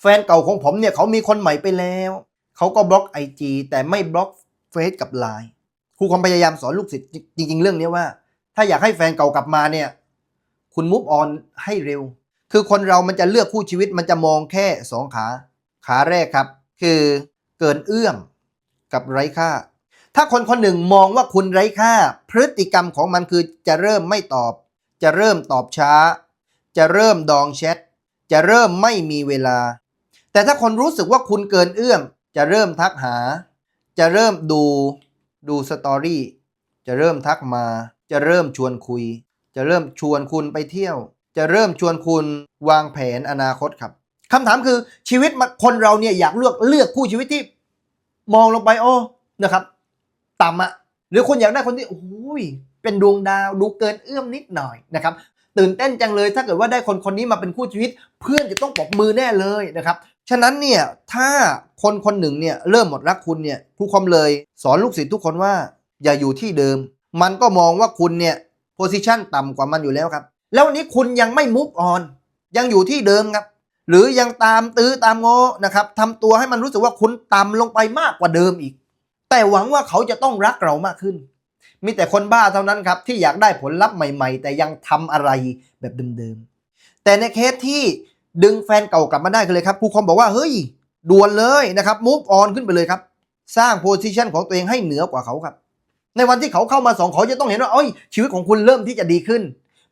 แฟนเก่าของผมเนี่ยเขามีคนใหม่ไปแล้ว เขาก็บล็อกไอจีแต่ไม่บล็อกเฟซกับไลน์ครูคอมพยายามสอนลูกศิษย์จริง ๆ เรื่องนี้ว่า ถ้าอยากให้แฟนเก่ากลับมาเนี่ย คุณมุฟออนให้เร็ว คือคนเรามันจะเลือกคู่ชีวิตมันจะมองแค่สองขา ขาแรกครับ คือเกินเอื้อมกับไร้ค่า ถ้าคนคนหนึ่งมองว่าคุณไร้ค่า พฤติกรรมของมันคือจะเริ่มไม่ตอบ จะเริ่มตอบช้า จะเริ่มดองแชทจะเริ่มไม่มีเวลา แต่ถ้าคนรู้สึกว่าคุณเกินเอื้อม จะเริ่มทักหา จะเริ่มดูดูสตอรี่ จะเริ่มทักมา จะเริ่มชวนคุย จะเริ่มชวนคุณไปเที่ยว จะเริ่มชวนคุณวางแผนอนาคตครับคำถามคือชีวิตมันคนเราเนี่ยอยากเลือกเลือกคู่ชีวิตที่มองลงไปโอ้นะครับต่ำอะหรือคุณอยากได้คนที่โอ้ยเป็นดวงดาวดูเกินเอื้อมนิดหน่อยนะครับตื่นเต้นจังเลยถ้าเกิดว่าได้คนคนนี้มาเป็นคู่ชีวิต เพื่อนจะต้องปรบมือแน่เลยนะครับ ฉะนั้นเนี่ยถ้าคนคนหนึ่งเนี่ยเริ่มหมดรักคุณเนี่ยครูคอมเลย สอนลูกศิษย์ทุกคนว่าอย่าอยู่ที่เดิม มันก็มองว่าคุณเนี่ยโพซิชันต่ำกว่ามันอยู่แล้วครับ แล้ววันนี้คุณยังไม่มุฟออนยังอยู่ที่เดิมครับ หรือยังตามตื้อตามโง่นะครับทำตัวให้มันรู้สึกว่าคุณต่ำลงไปมากกว่าเดิมอีก แต่หวังว่าเขาจะต้องรักเรามากขึ้น มีแต่คนบ้าเท่านั้นครับที่อยากได้ผลลัพธ์ใหม่ ๆ แต่ยังทำอะไรแบบเดิมๆแต่ในเคสที่ ดึงแฟนเก่ากลับมาได้กันเลยครับครูคอมบอกว่าเฮ้ยด่วนเลยนะครับ move on ขึ้นไปเลยครับ สร้างโพซิชันของตัวเองให้เหนือกว่าเขาครับ ในวันที่เขาเข้ามาสองเขาจะต้องเห็นว่าเอ้ยชีวิตของคุณเริ่มที่จะดีขึ้น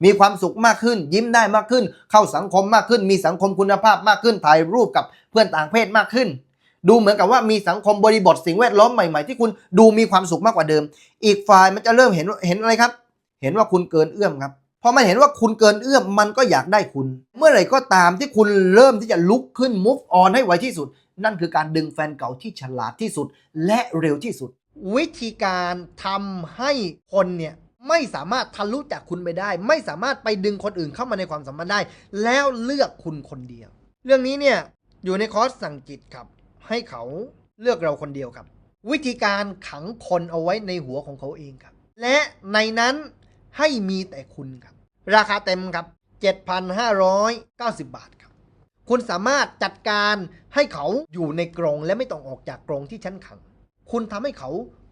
มีความสุขมากขึ้น ยิ้มได้มากขึ้น เข้าสังคมมากขึ้น มีสังคมคุณภาพมากขึ้นถ่ายรูปกับเพื่อนต่างเพศมากขึ้น ดูเหมือนกับว่ามีสังคมบริบทสิ่งแวดล้อมใหม่ๆ ที่คุณดูมีความสุขมากกว่าเดิม อีกฝ่ายมันจะเริ่มเห็นเห็นอะไรครับ เห็นว่าคุณเกินเอื้อมครับ พอมันเห็นว่าคุณเกินเอื้อมมันก็อยากได้คุณ เมื่อไหร่ก็ตามที่คุณเริ่มที่จะลุกขึ้น move on ให้ไวที่สุด นั่นคือการดึงแฟนเก่าที่ฉลาดที่สุด และเร็วที่สุด วิธีการทำให้คนเนี่ยไม่สามารถทะลุจากคุณไปได้ ไม่สามารถไปดึงคนอื่นเข้ามาในความสัมพันธ์ได้ แล้วเลือกคุณคนเดียว เรื่องนี้เนี่ยอยู่ในคอร์สสั่งจิตครับ ให้เขาเลือกเราคนเดียวครับ วิธีการขังคนเอาไว้ในหัวของเขาเองครับ และในนั้น ให้มีแต่คุณครับ ราคาเต็มครับ 7,590 บาทครับ คุณสามารถจัดการให้เขาอยู่ในกรงและไม่ต้องออกจากกรงที่ชั้นขัง คุณทำให้เขา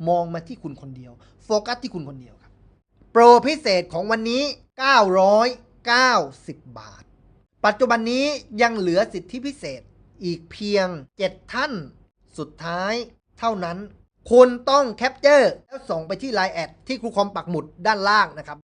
มองมาที่คุณคนเดียว โฟกัสที่คุณคนเดียวครับ โปรพิเศษของวันนี้ 990 บาท ปัจจุบันนี้ยังเหลือสิทธิพิเศษอีกเพียง 7 ท่าน สุดท้ายเท่านั้น คุณต้องแคปเจอร์แล้วส่งไปที่ Line แอดที่ครูคอมปักหมุดด้านล่างนะครับ